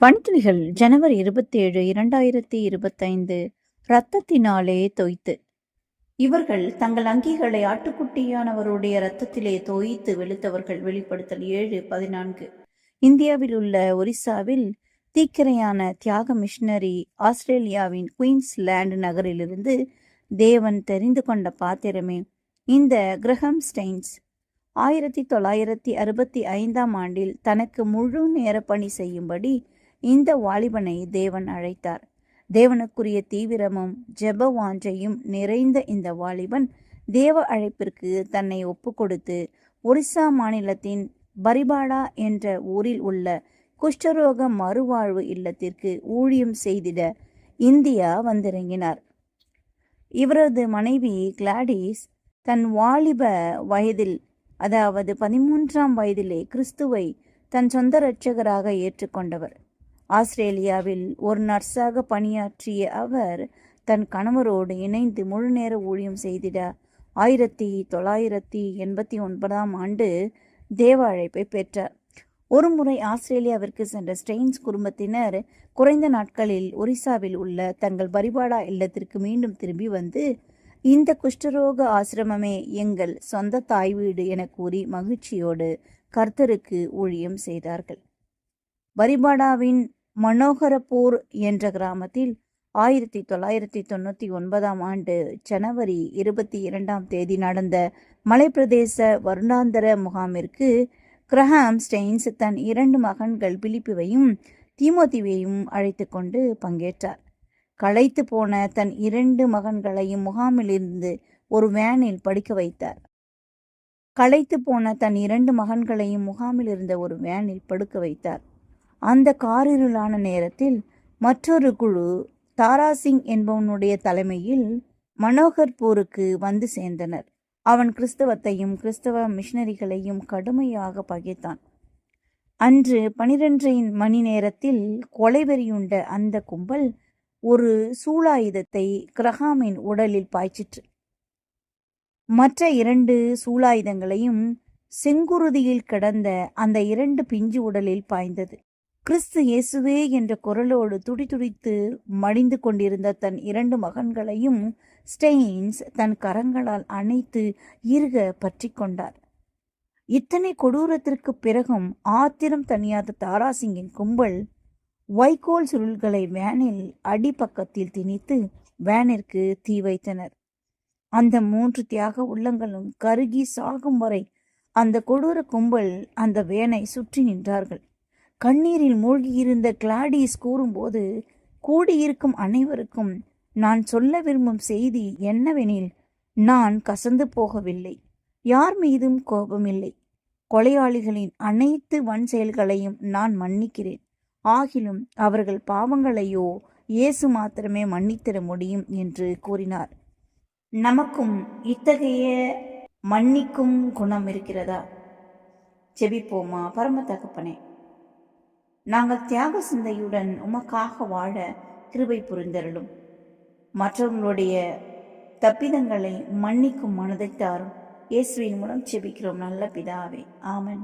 வன்துளிகள் ஜனவரி இருபத்தி ஏழு இரண்டாயிரத்தி இருபத்தைந்து. இரத்தத்தினாலே தொய்த்து. இவர்கள் தங்கள் அங்கிகளை ஆட்டுக்குட்டியானவருடைய இரத்தத்திலே தோய்த்து வெளுத்தவர்கள். வெளிப்படுத்தல் ஏழு பதினான்கு. இந்தியாவில் உள்ள ஒரிசாவில் தீக்கிரையான தியாக மிஷனரி ஆஸ்திரேலியாவின் குயின்ஸ்லேண்ட் நகரிலிருந்து தேவன் தெரிந்து கொண்ட பாத்திரமே இந்த கிரஹம் ஸ்டெயின்ஸ். ஆயிரத்தி தொள்ளாயிரத்தி அறுபத்தி ஐந்தாம் ஆண்டில் தனக்கு முழு நேர பணி செய்யும்படி இந்த வாலிபனை தேவன் அழைத்தார். தேவனுக்குரிய தீவிரமும் ஜெப வாஞ்சையும் நிறைந்த இந்த வாலிபன் தேவ அழைப்பிற்கு தன்னை ஒப்பு கொடுத்து ஒரிசா மாநிலத்தின் பரிபாடா என்ற ஊரில் உள்ள குஷ்டரோக மறுவாழ்வு இல்லத்திற்கு ஊழியம் செய்திட இந்தியா வந்திறங்கினார். இவரது மனைவி கிளாடிஸ் தன் வாலிப வயதில் அதாவது பதிமூன்றாம் வயதிலே கிறிஸ்துவை தன் சொந்த இரட்சகராக ஏற்றுக்கொண்டவர். ஆஸ்திரேலியாவில் ஒரு நர்ஸாக பணியாற்றிய அவர் தன் கணவரோடு இணைந்து முழுநேர ஊழியம் செய்திட ஆயிரத்தி தொள்ளாயிரத்தி எண்பத்தி ஒன்பதாம் ஆண்டு தேவ அழைப்பை பெற்றார். ஒருமுறை ஆஸ்திரேலியாவிற்கு சென்ற ஸ்டெயின்ஸ் குடும்பத்தினர் குறைந்த நாட்களில் ஒரிசாவில் உள்ள தங்கள் பரிபாடா இல்லத்திற்கு மீண்டும் திரும்பி வந்து இந்த குஷ்டரோக ஆசிரமமே எங்கள் சொந்த தாய் வீடு என கூறி மகிழ்ச்சியோடு கர்த்தருக்கு ஊழியம் செய்தார்கள். பரிபாடாவின் மனோகரப்பூர் என்ற கிராமத்தில் ஆயிரத்தி தொள்ளாயிரத்தி தொண்ணூற்றி ஒன்பதாம் ஆண்டு ஜனவரி இருபத்தி இரண்டாம் தேதி நடந்த மலைப்பிரதேச வருடாந்தர முகாமிற்கு கிரஹாம் ஸ்டெயின்ஸ் தன் இரண்டு மகன்கள் பிலிப்புவையும் தீமோதிவையும் அழைத்து கொண்டு பங்கேற்றார். களைத்து போன தன் இரண்டு மகன்களையும் முகாமிலிருந்து ஒரு வேனில் படிக்க வைத்தார். களைத்து போன தன் இரண்டு மகன்களையும் முகாமில் இருந்த ஒரு வேனில் படுக்க வைத்தார். அந்த காரிருளான நேரத்தில் மற்றொரு குழு தாராசிங் என்பவனுடைய தலைமையில் மனோகர் போருக்கு வந்து சேர்ந்தனர். அவன் கிறிஸ்தவத்தையும் கிறிஸ்தவ மிஷனரிகளையும் கடுமையாக பகைத்தான். அன்று பனிரெண்டு மணி நேரத்தில் கொலைவெறியுண்ட அந்த கும்பல் ஒரு சூளாயுதத்தை கிரஹாமின் உடலில் பாய்ச்சிற்று. மற்ற இரண்டு சூளாயுதங்களையும் செங்குருதியில் கிடந்த அந்த இரண்டு பிஞ்சு உடலில் பாய்ந்தது. கிறிஸ்து இயேசுவே என்ற குரலோடு துடிதுடித்து மடிந்து கொண்டிருந்த தன் இரண்டு மகன்களையும் ஸ்டெயின்ஸ் தன் கரங்களால் அணைத்து இருக பற்றி கொண்டார். இத்தனை கொடூரத்திற்கு பிறகும் ஆத்திரம் தனியாத தாராசிங்கின் கும்பல் வைக்கோல் சுருள்களை வேனில் அடிப்பக்கத்தில் திணித்து வேனிற்கு தீ வைத்தனர். அந்த மூன்று தியாக உள்ளங்களும் கருகி சாகும் வரை அந்த கொடூர கும்பல் அந்த வேனை சுற்றி நின்றார்கள். கண்ணீரில் மூழ்கியிருந்த கிளாடிஸ் கூறும்போது கூடியிருக்கும் அனைவருக்கும் நான் சொல்ல விரும்பும் செய்தி என்னவெனில் நான் கசந்து போகவில்லை. யார் மீதும் கோபமில்லை. கொலையாளிகளின் அனைத்து வன் செயல்களையும் நான் மன்னிக்கிறேன். ஆகிலும் அவர்கள் பாவங்களையோ இயேசு மாத்திரமே மன்னித்திட முடியும் என்று கூறினார். நமக்கும் இத்தகைய மன்னிக்கும் குணம் இருக்கிறதா? செபிப்போமா பரம தகப்பனே. நாங்கள் தியாக சிந்தையுடன் உமக்காக வாழ கிருபை புரிந்தருளும். மற்றவங்களுடைய தப்பிதங்களை மன்னிக்கும் மனதை தாரும் இயேசுவின் மூலம் செபிக்கிறோம் நல்ல பிதாவே. ஆமன்.